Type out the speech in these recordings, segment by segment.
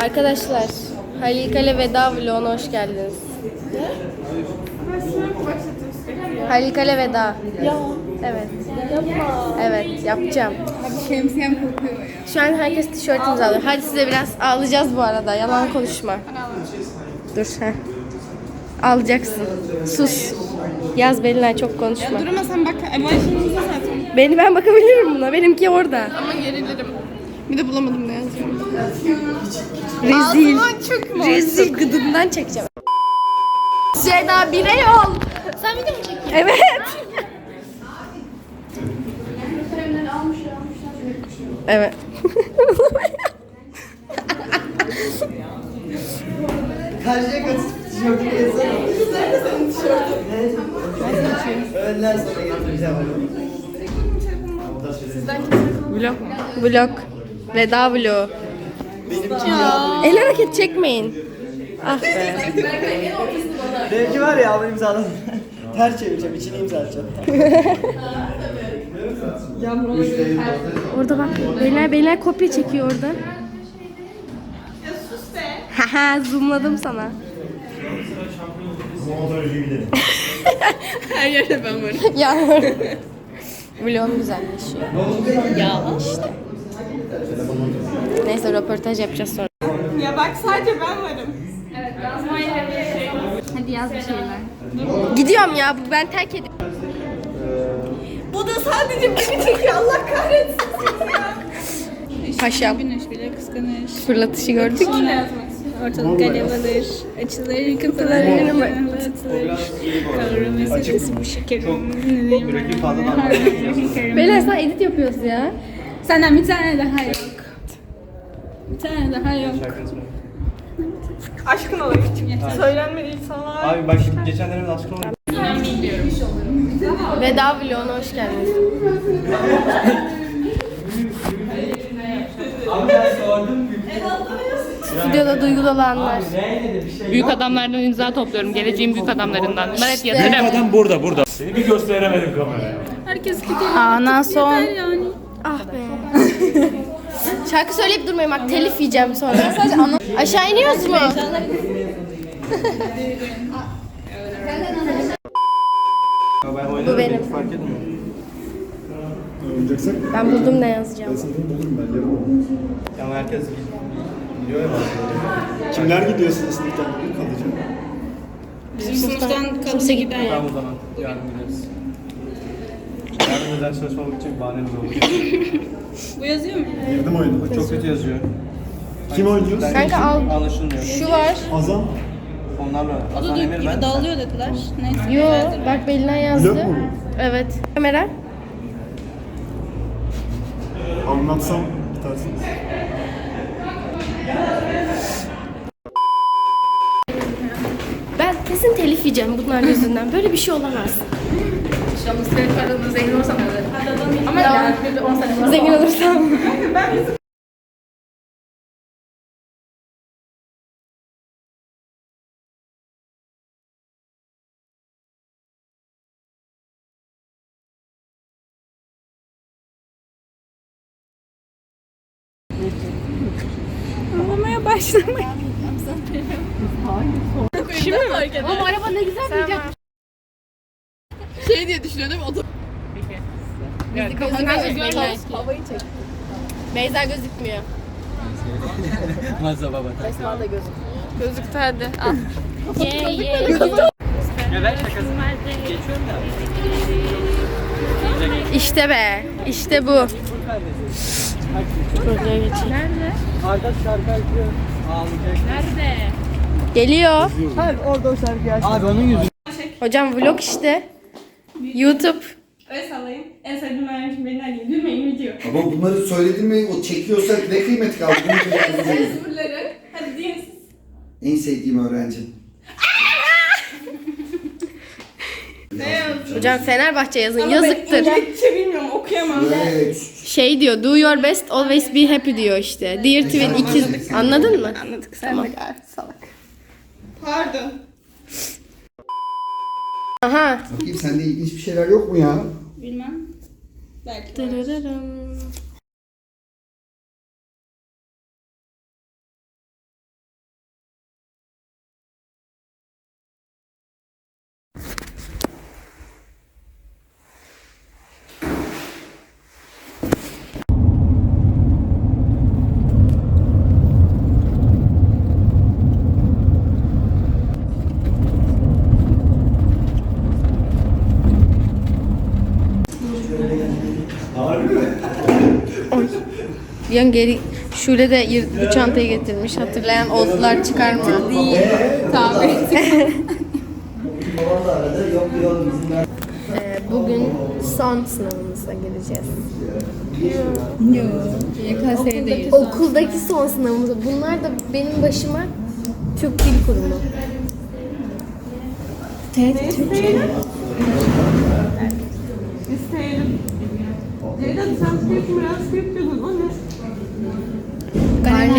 Arkadaşlar, Halil Kale veda vloguna hoş geldiniz. Halil Kale veda. Ya. Evet. Yapma. Evet, yapacağım. Şemsiyem kokuyor ya. Şu an herkes tişört imzalıyor. Hadi size biraz ağlayacağız bu arada. Yalan konuşma. Dur. Heh. Ağlayacaksın. Sus. Yaz Belinay çok konuşma. Dur ama sen bak. Zaten. Beni ben bakabilirim buna. Benimki orada. Bir de bulamadım ne yazıyorum. Rezil. çok mu? Rezil gıdımdan çekeceğim. Seda birey ol. Sen video mu çekiyorsun? Evet. evet. Karşıya kaç tişörtü yazsana. Nerede senin tişörtün? Öğleden sonra getireceğim onu. Vlog. Vlog. Veda vlogu. Ya. El hareket çekmeyin. Ah be. Benimki var ya ama imzaladım. Ters çevireceğim, içine imzalayacağım. Orada bak. Beyler beyler kopya çekiyor orada. Haha zoomladım sana. Her yerde ben varım. Yağmur. Vlogum güzelleşiyor. Ya işte. Neyse röportaj yapacağız sonra. ya bak sadece ben varım. Evet Hadi yaz bir şeyler. Gidiyorum ya bu ben terk ediyorum. Bu da sadece beni çekiyor. Allah kahretsin. Paşam. Güneş bile kıskanır. Fırlatışı gördük. Ne yazmak? Ortalık alev alır. Açılır yıkıntılar. Atılır. Kavrulur meselesi bu şekerim. Beyler sen edit yapıyoruz ya. Senden bir tane daha yok. Bir tane daha yok. Aşkın olur. Söylenmedi insanlar. Abi bak şimdi geçenlerde aşkın oldu. Veda vloguna hoş geldiniz. Stüdyoda duygulu olanlar. Büyük adamlardan imza topluyorum. Geleceğin büyük adamlarından. Bunlar hep yatırım. Adam burada burada. Seni bir gösteremedim kameraya. Herkes gidiyor. Ana son. Yani. Ah be. Şarkı söyleyip durmayın bak telif yiyeceğim sonra. Aşağı iniyoruz mu? Ben oynarım. benim. Fark etmiyor. Oynayacaksak Ben buldum ne yazacağım. sınıfını bulurum ben yarım Ama herkes biliyor ya. Kimler gidiyor sizin sınıftan kalacak? Bizim sınıftan Kimse kadın gitmiyor. giden Tamam o zaman yarın gideriz. Yarın özel çalışmamak için bahanemiz oldu. Girdim oyuna. Çok kötü yazıyor. Kim oynuyor? Kanka al. Anlaşılmıyor. Şu var. Azam. Onlarla. O da Hasan Emir gibi ben. dağılıyor dediler. Neyse. Yo bak Belinay yazdı. Vlog mu Evet. Kamera. Anlatsam bitersiniz. Ben kesin telif yiyeceğim bunlar yüzünden. Böyle bir şey olamaz. Zengin olsam Ama zengin olursam. Ağlamaya başlamayın. Şimdi mi Oğlum araba ne güzel yapmış. Şey diye düşünüyor değil mi? Otur. Beyza gözükmüyor. Beyza gözükmüyor. Mazza baba. Esma da gözükmüyor. Gözüktü hadi. Al. Ye ye. Neden şakası? Geçiyorum da. İşte be. İşte bu. Buraya geçeyim. Arka şarkı açıyor. Ağlayacak. Geliyor. Abi orada o şarkıyı aç. Abi onun yüzü. Hocam vlog işte. YouTube. Öyle sallayayım. En sevdiğim öğrencim beni arıyor. Gülmeyin video. Ama bunları söyledin mi o çekiyorsa ne kıymeti kaldı? Bunu çekiyorsunuz. Sıfırları. Hadi diyin siz. en sevdiğim öğrencim. Hocam Fenerbahçe yazın. Ama Yazıktır. Ben İngilizce bilmiyorum okuyamam. Evet. Şey diyor. Do your best always be happy diyor işte. Dear Twin ikiz. Anladın mı? Anladık sen de gel salak. Pardon. Aha. Bakayım sende ilginç bir şeyler yok mu ya? Bilmem. Belki. Dırırırım. Yan geri Şule de yır- bu çantayı getirmiş. Hatırlayan oldular çıkarma. Tabii. Babam da aradı. Yok yok bizim de. Ee, bugün son sınavımıza gireceğiz. Yok. YKS'ye değil. Okuldaki son sınavımız. Bunlar da benim başıma Türk Dil Kurumu. TET Türkçe. İsteyelim. Ceyda sen script biraz script diyordun. O ne?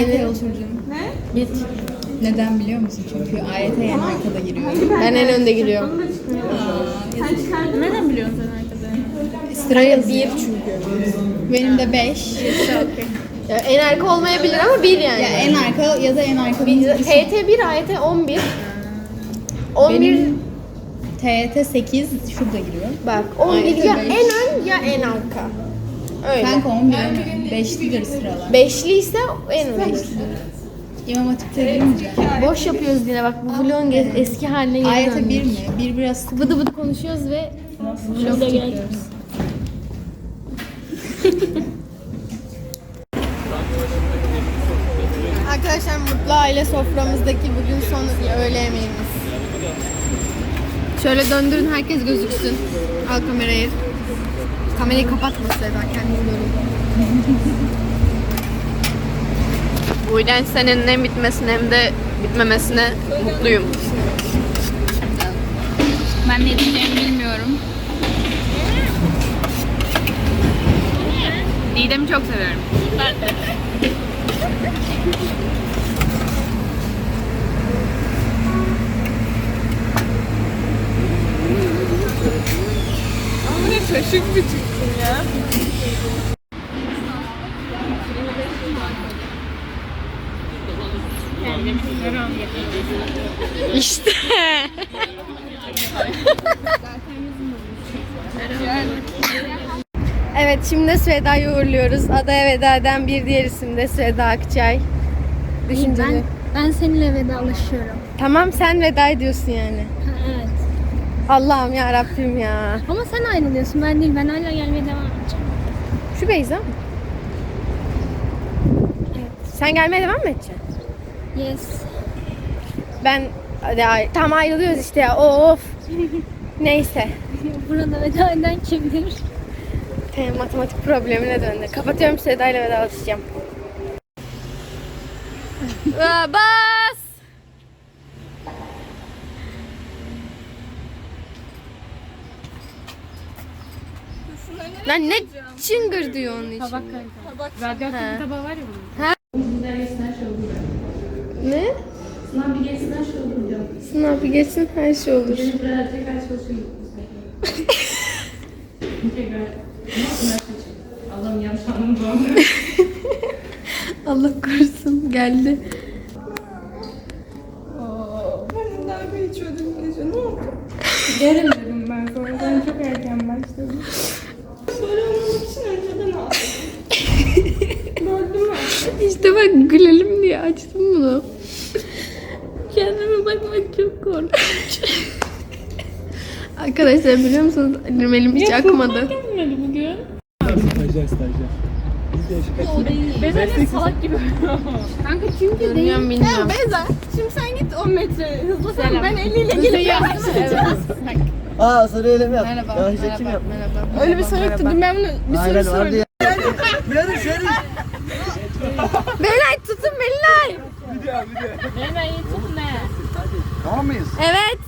Arkaya oturdum. Ne? Git. Neden biliyor musun? Çünkü AYT en arkada giriyor. Ben en önde giriyorum. Sen çıkardın. Nereden biliyorsun sen arkada? Sıraya bir çünkü. Benim de 5. Ya en arka olmayabilir ama bir yani. Ya en arka ya da en arka bir TYT 1, AYT 11. 11 Benim TYT 8 şurada giriyor. bak 11 AYT ya beş. en ön ya en arka. Öyle. Kanka 11 5'lidir sıralar. Beşli ise en ön. İmam Hatip'te girmeyeceğim. Boş yapıyoruz yine bak bu vlogun ge- eski haline geri döndük. 1 mi? 1 biraz Bıdı bıdı konuşuyoruz ve vlog çekiyoruz. Arkadaşlar Mutlu Aile soframızdaki bugün son öğle yemeğimiz. Şöyle döndürün herkes gözüksün. Al kamerayı. Kamerayı kapatma Seda kendini görün. Bu yüzden senin hem bitmesine hem de bitmemesine mutluyum. Ben ne diyeceğimi bilmiyorum. Didem'i çok seviyorum. Ben de. İşte. Evet şimdi de Seda'yı uğurluyoruz. Adaya veda eden bir diğer isim de Seda Akçay. Düşünceli. Ben seninle vedalaşıyorum. Tamam sen veda ediyorsun yani. Evet. Allah'ım ya Rabbim ya. Ama sen ayrılıyorsun. Ben değil. Ben hala gelmeye devam edeceğim. Şu Beyza mı? Sen gelmeye devam mı edeceksin? Yes. Ben hadi ay- tam ayrılıyoruz işte ya. Of. Neyse. Burada veda eden kimdir? Te- matematik problemine döndü. Kapatıyorum Seda ile vedalaşacağım. Aa, Bas! Lan ne çıngır diyor onun için. Tabak Radyoaktif Ha. tabağı var ya bunun. Ne? Sınav bir geçsin her şey olur diyorum. Sınav bir geçsin her şey olur. Benim buraya tekrar çalışıyorum. Tekrar. Allah'ım yanlış anladım. Allah korusun geldi. Ben daha bir içiyordum gece. Ne oldu? Gelin dedim ben sonra. Ben çok erken başladım. Böyle olmamak için önceden aldım. Gördün mü? İşte bak gülelim diye açtım bunu. Kendime bakmak çok korkunç. Arkadaşlar biliyor musunuz elim elim hiç akmadı. Gelmedi bugün. Stajyer stajyer. Ben salak gibi. Kanka çünkü değil. Bilmiyorum bilmiyorum. Beyza, şimdi sen git 10 metre hızlı sen ben 50 ile gelip Aa sarı elemi yap. Merhaba, Yavaş merhaba, çekim yap. merhaba. Öyle bir soru yoktu. Dün ben bunu bir Aynen soru vardı sordum. ya. Şöyle şöyle. Belay tutun Belay. Hemen iyi tut ne? Tamam mıyız? Evet.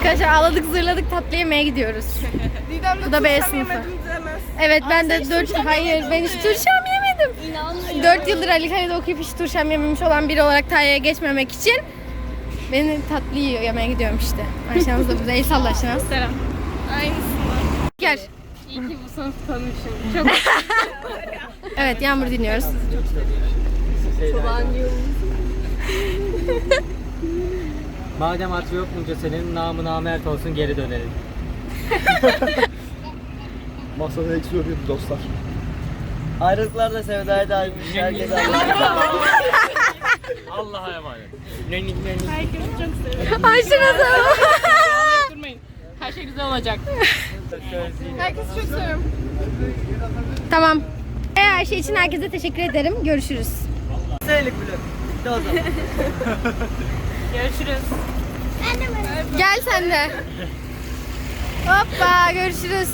Arkadaşlar ağladık zırladık tatlı yemeğe gidiyoruz. Bu da B sınıfı. Evet ben de 4 hayır ben hiç turşam yemedim. 4 yıldır Ali Kaya'da okuyup hiç turşam yememiş olan biri olarak Tayya'ya geçmemek için beni tatlı yiyor yemeye gidiyorum işte. Ayşemiz de burada el salla Ayşemiz. Selam. Gel. İyi ki bu sınıf tanımışım. Çok Evet Yağmur dinliyoruz. Madem hatırı yok bunca senin namı namert olsun geri dönelim. Masada eksi yok dostlar. Ayrılıklar da Sevda'ya dairmiş. Herkes ayrılıyor. Allah'a emanet. Herkesi çok seviyorum. Ayşe nasıl? Durmayın. Her şey güzel olacak. Herkesi çok seviyorum. Tamam. E, her şey için herkese teşekkür ederim. Görüşürüz. Seylik bile. Bitti o zaman. Görüşürüz. Gel sen de. Hoppa görüşürüz.